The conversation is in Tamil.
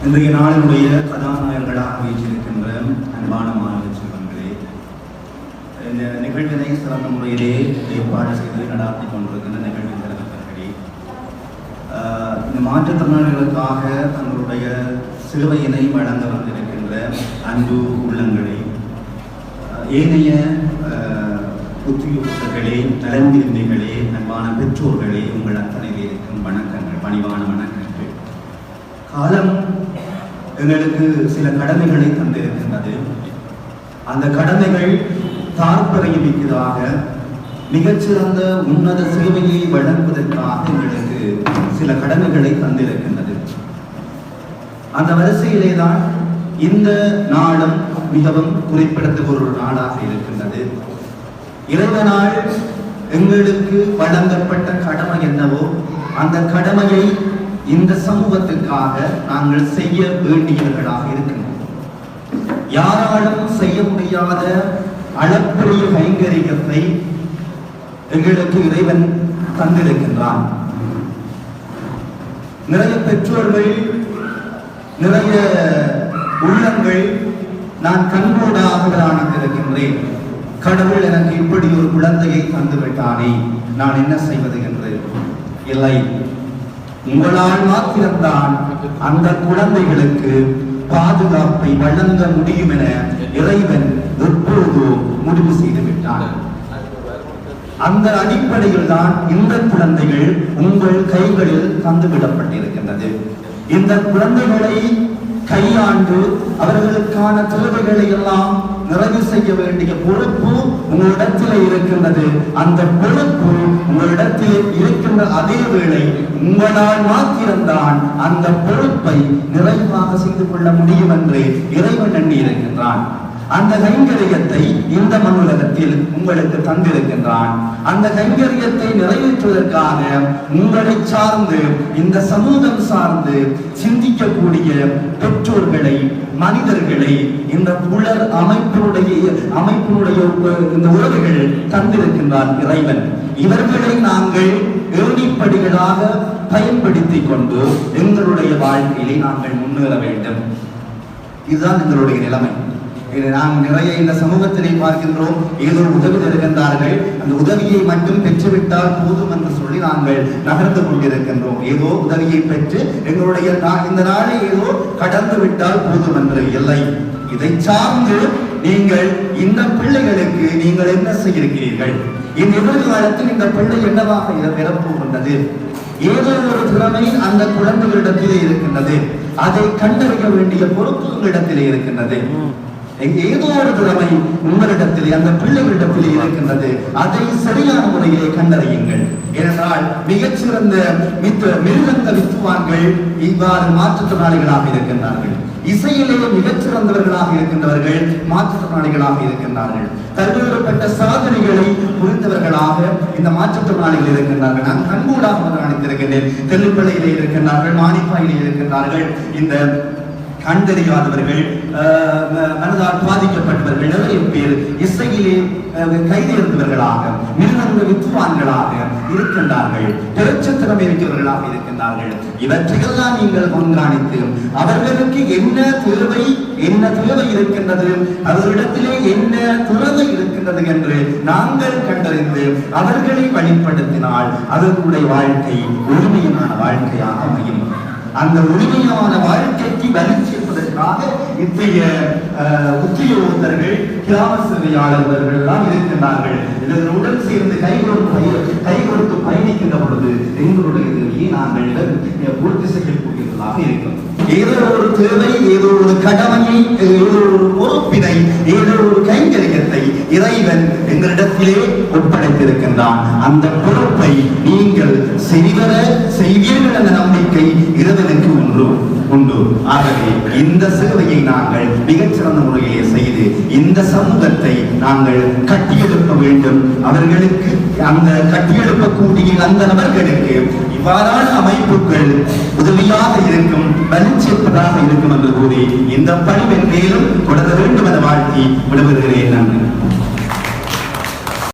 இன்றைய நாளினுடைய கதாநாயகர்களாக வீச்சிருக்கின்ற அன்பான மாணவ செல்வங்களே இந்த நிகழ்வினை சிறந்த முறையிலே ஏற்பாடு செய்து நடாத்தி கொண்டிருக்கின்ற நிகழ்வு தலைவர்களே இந்த மாற்றுத்திறனாளிகளுக்காக தங்களுடைய சிலுவையினை வழங்க வந்திருக்கின்ற அன்பு உள்ளங்களே ஏனைய ஆஹ் உத்தியோகர்களே நலன் அன்பான பெற்றோர்களே உங்கள் அத்தனை இருக்கும் வணக்கங்கள் பணிவான வணக்கங்கள். காலம் எங்களுக்கு சில கடமைகளை தந்திருக்கின்றது. அந்த கடமைகள் தாற்பறையமிக்கதாக மிகச்சிறந்த உன்னத சேவையை வழங்குவதற்காக எங்களுக்கு சில கடமைகளை தந்திருக்கின்றது. அந்த வரிசையிலே தான் இந்த நாளும் மிகவும் குறிப்பிடத்தக்க ஒரு நாளாக இருக்கின்றது. இறைவனால் எங்களுக்கு வழங்கப்பட்ட கடமை என்னவோ அந்த கடமையை இந்த சமூகத்துக்காக நாங்கள் செய்ய வேண்டியவர்களாக இருக்கிறோம் யாராலும் செய்ய முடியாத அளப்பரிய கைங்கரியத்தை எங்களுக்கு இறைவன் தந்திருக்கின்றான். நிறைய பெற்றோர்கள் நிறைய உள்ளங்கள் நான் கண்கூடாக இருக்கின்றேன் கடவுள் எனக்கு இப்படி ஒரு குழந்தையை தந்து விட்டானே நான் என்ன செய்வது என்று? இல்லை. உங்களால் மாத்திரம்தான் அந்த குழந்தைகளுக்கு பாதுகாப்பை வழங்க முடியும் என இறைவன் எப்பொழுதோ முடிவு செய்து விட்டான். அந்த அடிப்படையில் தான் இந்த குழந்தைகள் உங்கள் கைகளில் தந்துவிடப்பட்டிருக்கின்றது. இந்த குழந்தைகளை கையாண்டு அவர்களுக்கான தேவைகளை எல்லாம் நிறைவு செய்ய வேண்டிய பொறுப்பு உங்களிடத்தில் இருக்கின்றது. அந்த பொறுப்பு உங்களிடத்தில் இருக்கின்ற அதே வேளை உங்களால் மாத்திரம்தான் அந்த பொறுப்பை நிறைவாக செய்து கொள்ள முடியும் என்று இறைவன் எண்ணி இருக்கின்றான். அந்த கைங்கரியத்தை இந்த மண்ணுலகத்தில் உங்களுக்கு தந்திருக்கின்றான். அந்த கைங்கரியத்தை நிறைவேற்றுவதற்காக உங்களை சார்ந்து இந்த சமூகம் சார்ந்து சிந்திக்கக்கூடிய பெற்றோர்களை மனிதர்களை இந்த உலர் அமைப்பினுடைய அமைப்பினுடைய உ- இந்த உறவுகள் தந்திருக்கின்றான் இறைவன். இவர்களை நாங்கள் ஏணிப்படிகளாக பயன்படுத்திக் கொண்டு எங்களுடைய வாழ்க்கையிலே நாங்கள் முன்னேற வேண்டும். இதுதான் எங்களுடைய நிலைமை. இது நாம் நிறைய இந்த சமூகத்தினை பார்க்கின்றோம். ஏதோ உதவி தருகின்றார்கள். அந்த உதவியை மட்டும் பெற்றுவிட்டால் போதும் என்று சொல்லி நாங்கள் நகர்ந்து கொண்டிருக்கின்றோம். ஏதோ உதவியை பெற்று எங்களுடைய இந்த நாளை ஏதோ கடந்து விட்டால் போதும் என்று இல்லை இதை சார்ந்து நீங்கள் இந்த பிள்ளைகளுக்கு நீங்கள் என்ன செய்திருக்கிறீர்கள் இந்த எதிர்காலத்தில் இந்த பிள்ளை என்னவாக இர- கொண்டது ஏதோ ஒரு திறமை அந்த குழந்தைகளிடத்திலே இருக்கின்றது. அதை கண்டறிய வேண்டிய பொறுப்பு உங்களிடத்திலே இருக்கின்றது. ஏதோ ஒரு திறமை உங்களிடத்தில் அந்த பிள்ளைகளிடத்தில் இருக்கின்றது. அதை சரியான முறையிலே கண்டறியுங்கள். ஏனென்றால் மிகச்சிறந்த மித்த மிருகந்த வித்துவான்கள் இவ்வாறு மாற்றுத்திறனாளிகளாக இருக்கின்றார்கள். இசையிலே மிகச்சிறந்தவர்களாக இருக்கின்றவர்கள் மாற்றுத்திறனாளிகளாக இருக்கின்றார்கள். பல்வேறுபட்ட சாதனைகளை புரிந்தவர்களாக இந்த மாற்றுத்திறனாளிகள் இருக்கின்றார்கள். நான் கண்கூடாக வந்து நினைத்திருக்கின்றேன் இருக்கின்றார்கள் மானிப்பாயிலே இருக்கின்றார்கள். இந்த கண்டறியாதவர்கள் அஹ், மனதால் பாதிக்கப்பட்டவர்கள் நிறைய பேர் இசையிலே கைது இருந்தவர்களாக மிருகங்க வித்துவான்களாக இருக்கின்றார்கள். திருச்சத்திரம் இருக்கிறவர்களாக இருக்கின்றார்கள். இவற்றையெல்லாம் நீங்கள் கண்காணித்து அவர்களுக்கு என்ன தேவை என்ன தேவை இருக்கின்றது அவர்களிடத்திலே என்ன துறவை இருக்கின்றது என்று நாங்கள் கண்டறிந்து அவர்களை வழிப்படுத்தினால் அவர்களுடைய வாழ்க்கை உரிமையான வாழ்க்கையாக அமையும். அந்த உரிமையான வாழ்க்கைக்கு வலி இத்தகைய உத்தியோகத்தர்கள் கிராம சேவையாளர்கள் எல்லாம் இருக்கின்றார்கள். இதன் உடன் சேர்ந்து கை கொடுத்து கை கொடுத்து பயணிக்கின்ற பொழுது எங்களுடைய தேவையை நாங்கள் பூர்த்தி செய்யக்கூடியதாக இருக்கிறோம். ஏதோ ஒரு தேவை ஏதோ ஒரு கடமையை ஏதோ ஒரு பொறுப்பினை ஏதோ ஒரு கைங்கரியத்தை இறைவன் எங்களிடத்திலே ஒப்படைத்திருக்கின்றான். அந்த பொறுப்பை நீங்கள் செய்வர செய்வீர்கள் என உண்டு ஆகவே இந்த சேவையை நாங்கள் மிகச்சிறந்த முறையிலே செய்து இந்த சமூகத்தை நாங்கள் கட்டியெழுப்ப வேண்டும். அவர்களுக்கு அந்த கட்டியெழுப்பக்கூடிய அந்த நபர்களுக்கு இவ்வாறான அமைப்புகள் உதவியாக இருக்கும் வலிச்சேர்ப்பதாக இருக்கும் என்று கூறி இந்த பணிவென் மேலும் தொடர வேண்டும் என வாழ்த்தி விடுபடுகிறேன் நன்றி